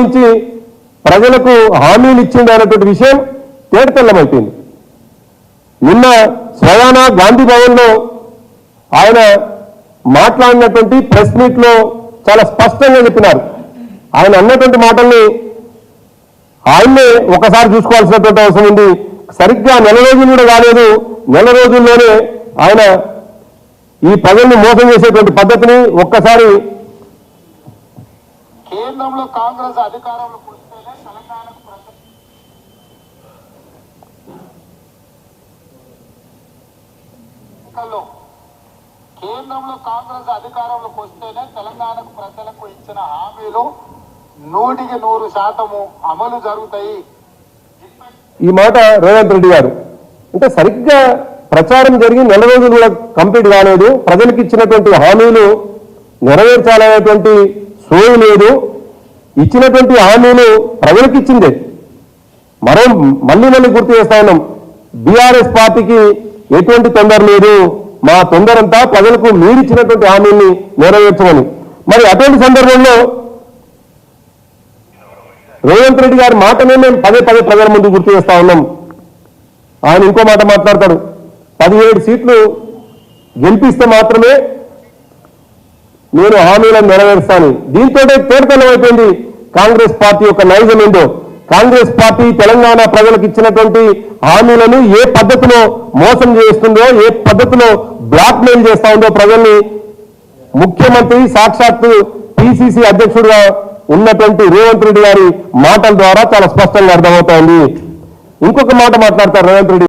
నుంచి ప్రజలకు హామీలు ఇచ్చింది అనేటువంటి విషయం తేటతెల్లమైపోయింది. నిన్న స్వయాన గాంధీ భవన్లో ఆయన మాట్లాడినటువంటి ప్రెస్ మీట్లో చాలా స్పష్టంగా చెప్పినారు. ఆయన అన్నటువంటి మాటల్ని ఆయన్నే ఒకసారి చూసుకోవాల్సినటువంటి అవసరం ఉంది. సరిగ్గా నెల రోజులు కూడా కాలేదు. నెల రోజుల్లోనే ఆయన ఈ ప్రజల్ని మోసం చేసేటువంటి పద్ధతిని ఒక్కసారి కేంద్రంలో కాంగ్రెస్ అధికారంలో వస్తేనే తెలంగాణకు ప్రజలు ఎన్నికల్లో కేంద్రంలో కాంగ్రెస్ అధికారంలోకి వస్తేనే తెలంగాణకు ప్రజలకు ఇచ్చిన హామీలు నూటికి నూరు శాతము అమలు జరుగుతాయి. ఈ మాట రేవంత్ రెడ్డి గారు. అంటే సరిగ్గా ప్రచారం జరిగి నెల రోజులు కూడా కంప్లీట్ కాలేదు. ప్రజలకు ఇచ్చినటువంటి హామీలు నెరవేర్చాలనేటువంటి సోయి లేదు. ఇచ్చినటువంటి హామీలు ప్రజలకు ఇచ్చిందే మరో మళ్ళీ మళ్ళీ గుర్తు చేస్తా ఉన్నాం. బీఆర్ఎస్ పార్టీకి ఎటువంటి తొందర లేదు. మా తొందరంతా ప్రజలకు మీరిచ్చినటువంటి హామీని నెరవేర్చమని. మరి అటువంటి సందర్భంలో రేవంత్ రెడ్డి గారి మాటనే మేము పదే పదే ప్రజల ముందు గుర్తు చేస్తా ఉన్నాం. ఆయన ఇంకో మాట మాట్లాడతాడు. పదిహేడు సీట్లు గెలిపిస్తే మాత్రమే నేను హామీలను నెరవేరుస్తాను. దీంతో తేటతెల్లమైపోయింది కాంగ్రెస్ పార్టీ యొక్క నైజం ఏందో? కాంగ్రెస్ పార్టీ తెలంగాణ ప్రజలకు ఇచ్చినటువంటి హామీలను ఏ పద్ధతిలో మోసం చేస్తుందో ఏ పద్ధతిలో బ్లాక్ మెయిల్ చేస్తా ఉందో ప్రజల్ని ముఖ్యమంత్రి సాక్షాత్తు పిసిసి అధ్యక్షుడిగా ఉన్నటువంటి రేవంత్ రెడ్డి గారి మాటల ద్వారా చాలా స్పష్టంగా అర్థమవుతోంది. ఇంకొక మాట మాట్లాడతారు రేవంత్ రెడ్డి